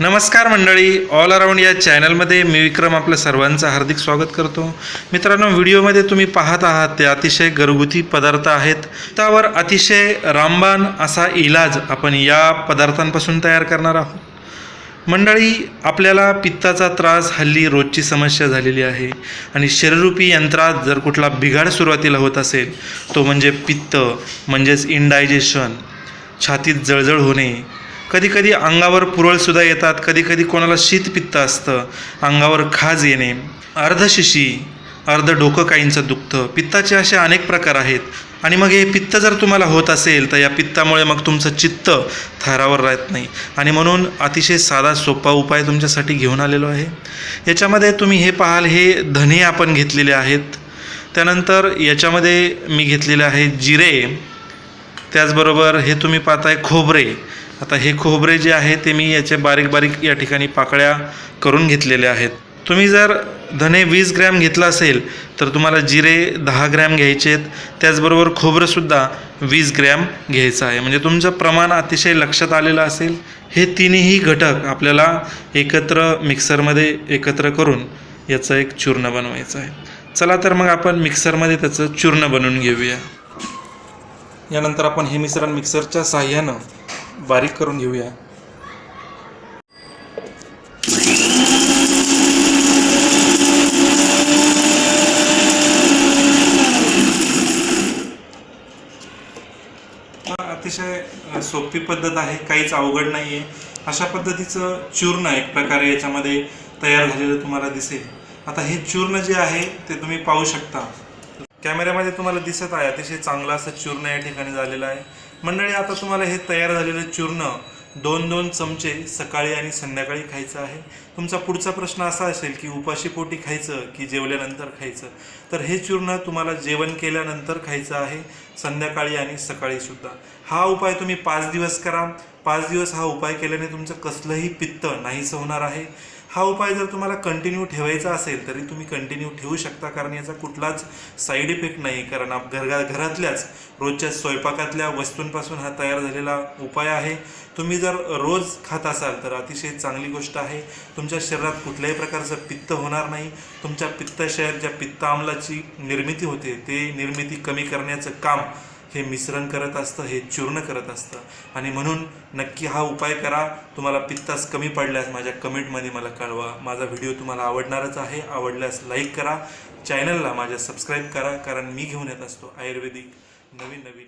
नमस्कार मंडळी. All around या चॅनलमध्ये मी विक्रम आपलं सर्वांचं हार्दिक स्वागत करतो. मित्रांनो व्हिडिओमध्ये तुम्ही पाहत आहात ते अतिशय घरगुती पदार्थ आहेत. त्यावर अतिशय रामबाण असा इलाज आपण या पदार्थांपासून तयार करणार आहोत. मंडळी आपल्याला पित्ताचा त्रास हल्ली रोजची समस्या झालेली आहे. आणि शरीररूपी यंत्रात जर कुठला बिघाड सुरुवातीला होत असेल तो म्हणजे पित्त म्हणजेच इनडायजेशन छातीत जळजळ होणे कधीकधी अंगावर पुरळसुद्धा येतात कधीकधी कोणाला शीतपित्त असतं अंगावर खाज येणे अर्धशिशी अर्ध डोकं काहींचं दुखतं पित्ताचे असे अनेक प्रकार आहेत. आणि मग हे पित्त जर तुम्हाला होत असेल तर या पित्तामुळे मग तुमचं चित्त थारावर राहत नाही. आणि म्हणून अतिशय साधा सोपा उपाय तुमच्यासाठी घेऊन आलेलो आहे. याच्यामध्ये तुम्ही हे पाहाल हे धने आपण घेतलेले आहेत. त्यानंतर याच्यामध्ये मी घेतलेले आहे जिरे. त्याचबरोबर हे तुम्ही पाहताय खोबरे. आता हे खोबरे जे आहे ते मी याचे बारीक बारीक या ठिकाणी पाकळ्या करून घेतलेले आहेत. तुम्ही जर धने वीस ग्रॅम घेतला असेल तर तुम्हाला जिरे दहा ग्रॅम घ्यायचे आहेत. त्याचबरोबर खोबरंसुद्धा वीस ग्रॅम घ्यायचं आहे. म्हणजे तुमचं प्रमाण अतिशय लक्षात आलेलं असेल हे तिन्ही घटक आपल्याला एकत्र मिक्सरमध्ये एकत्र करून याचं एक चूर्ण बनवायचं आहे. चला तर मग आपण मिक्सरमध्ये त्याचं चूर्ण बनवून घेऊया. यानंतर आपण हे मिश्रण मिक्सरच्या साह्यानं बारीक करून घेऊया. अतिशय सोपी पद्धत आहे काहीच अवघड नाही आहे अशा पद्धतीचं चूर्ण एक प्रकारे याच्यामध्ये तयार झालेलं तुम्हाला दिसेल. आता हे चूर्ण जे आहे ते तुम्ही पाहू शकता. कॅमेऱ्यामध्ये तुम्हाला दिसत आहे अतिशय चांगलं असं चूर्ण या ठिकाणी झालेलं आहे. मंडळी आता तुम्हाला हे तयार झालेलं चूर्ण दोन दोन चमचे सकाळी आणि संध्याकाळी खायचं आहे. तुमचा पुढचा प्रश्न असा असेल की उपाशी पोटी खायचं की जेवल्यानंतर खायचं? तर हे चूर्ण तुम्हाला जेवण केल्यानंतर खायचं आहे संध्याकाळी आणि सकाळी सुद्धा. हा उपाय तुम्ही पाच दिवस करा. पाच दिवस हा उपाय केल्याने तुमचं कसलंही पित्त नाहीसं होणार आहे. हा उपाय जर तुम्हाला कंटिन्यू ठेवायचा असेल तरी तुम्ही कंटिन्यू ठेवू शकता. कारण याचा कुठलाच साईड इफेक्ट नाही. कारण आप घरगा घरातल्याच रोजच्या स्वयंपाकातल्या वस्तूंपासून हा तयार झालेला उपाय आहे. तुम्ही जर रोज खात असाल तर अतिशय चांगली गोष्ट आहे. तुमच्या शरीरात कुठल्याही प्रकारचं पित्त होणार नाही. तुमच्या पित्ताशयात ज्या पित्त आम्लाची निर्मिती होते ते निर्मिती कमी करण्याचं काम हे मिश्रण करत असतं हे चूर्ण करत असतं. आणि म्हणून नक्की हा उपाय करा. तुम्हाला पित्तास कमी पडल्यास माझ्या कमेंटमध्ये मला कळवा. माझा व्हिडिओ तुम्हाला आवडणारच आहे आवडल्यास लाईक करा. चॅनलला माझ्या सबस्क्राईब करा कारण मी घेऊन येत असतो आयुर्वेदिक नवीन नवीन